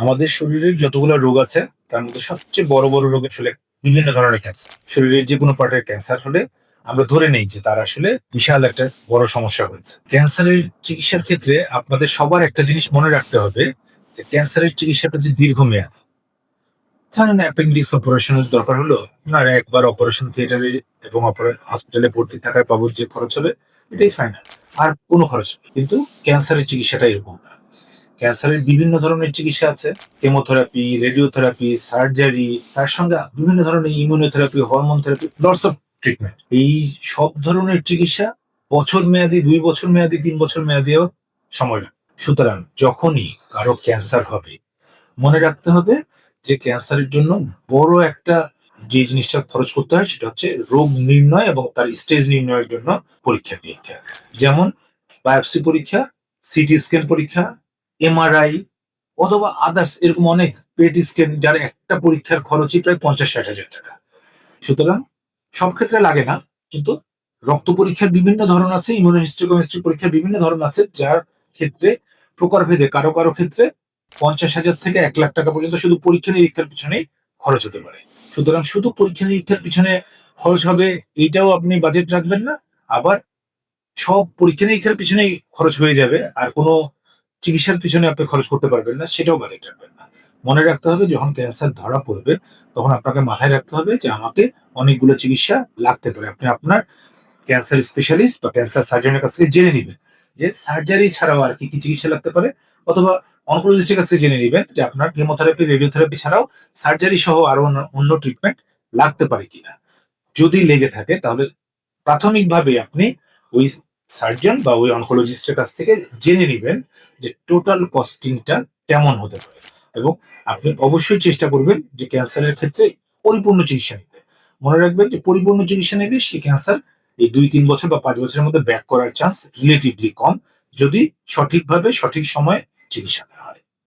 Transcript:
আমাদের শরীরের যতগুলো রোগ আছে, তার মধ্যে সবচেয়ে বড় বড় রোগ আসলে বিভিন্ন ধরনের ক্যান্সার শরীরের যে কোনো পার্টের ক্যান্সার হলে আমরা ধরে নেই যে তার আসলে বিশাল একটা বড় সমস্যা হয়েছে। ক্যান্সারের চিকিৎসার ক্ষেত্রে আপনাদের সবার একটা জিনিস মনে রাখতে হবে যে ক্যান্সারের চিকিৎসাটা যে দীর্ঘমেয়াদ। ধরেন অ্যাপেন্ডিক্স অপারেশনের দরকার হলো, আপনার একবার অপারেশন থিয়েটারে এবং হসপিটালে ভর্তি থাকার বাবদ যে খরচ হবে এটাই ফাইনাল আর কোনো খরচ। কিন্তু ক্যান্সারের চিকিৎসাটা এরকম। না ক্যান্সারের বিভিন্ন ধরনের চিকিৎসা আছে। কেমোথেরাপি, রেডিওথেরাপি, সার্জারি, তার সঙ্গে বিভিন্ন ধরনের immunotherapy, hormone therapy lots of treatment এই সব ধরনের চিকিৎসা বছর মেয়াদি, দুই বছর মেয়াদি, তিন বছর মেয়াদিও সময় লাগে সুতরাং যখনই কারও ক্যান্সার হবে, মনে রাখতে হবে যে ক্যান্সারের জন্য বড় একটা যে জিনিসটা খরচ করতে হয়, সেটা হচ্ছে রোগ নির্ণয় এবং তার স্টেজ নির্ণয়ের জন্য পরীক্ষা নিরীক্ষা যেমন বায়োপসি পরীক্ষা সিটি স্ক্যান পরীক্ষা এমআরআই অথবা আদার্স এরকম অনেক পেট স্ক্যান যার একটা পরীক্ষার খরচই প্রায় পঞ্চাশ ষাট হাজার টাকা। সুতরাং সব ক্ষেত্রে লাগে না, কিন্তু রক্ত পরীক্ষার বিভিন্ন ধরন আছে ইমিউনোহিস্টোকেমিস্ট্রি পরীক্ষার বিভিন্ন ধরন আছে, যার ক্ষেত্রে প্রকারভেদে কারও কারও ক্ষেত্রে পঞ্চাশ হাজার থেকে এক লাখ টাকা পর্যন্ত শুধু পরীক্ষা নিরীক্ষার পিছনেই খরচ হতে পারে। সুতরাং শুধু পরীক্ষা নিরীক্ষার পিছনে খরচ হবে, এইটাও আপনি বাজেট রাখবেন না, আবার সব পরীক্ষা নিরীক্ষার পিছনেই খরচ হয়ে যাবে, আর কোনো চিকিৎসার পিছনে আপনি খরচ করতে পারবেন না, সেটাও বাজেট রাখবেন না। মনে রাখতে হবে, যখন ক্যান্সার ধরা পড়বে, তখন আপনাকে মাথায় রাখতে হবে যে আমাকে অনেকগুলো চিকিৎসা লাগতে পারে। আপনি আপনার ক্যান্সার স্পেশালিস্ট বা ক্যান্সার সার্জনের কাছ থেকে জেনে নেবেন যে সার্জারি ছাড়াও আর কি কি চিকিৎসা লাগতে পারে, অথবা অনকোলজিস্টের কাছ থেকে জেনে নেবেন যে আপনার কেমোথেরাপি রেডিওথেরাপি ছাড়াও সার্জারি সহ আরও অন্য- অন্য ট্রিটমেন্ট লাগতে পারে কিনা। যদি লেগে থাকে, তাহলে প্রাথমিকভাবে আপনি ওই সার্জন বা ওই অনকোলজিস্টের কাছ থেকে জেনে নেবেন যে টোটাল কস্টিংটা কেমন হতে পারে। এবং আপনি অবশ্যই চেষ্টা করবেন যে ক্যান্সারের ক্ষেত্রে পরিপূর্ণ চিকিৎসা নিতে। মনে রাখবেন যে পরিপূর্ণ চিকিৎসা নিলে সেই ক্যান্সার এই দুই তিন বছর বা পাঁচ বছরের মধ্যে ব্যাক করার চান্স রিলেটিভলি কম। যদি সঠিকভাবে সঠিক সময়ে চিকিৎসা নেওয়া হয়।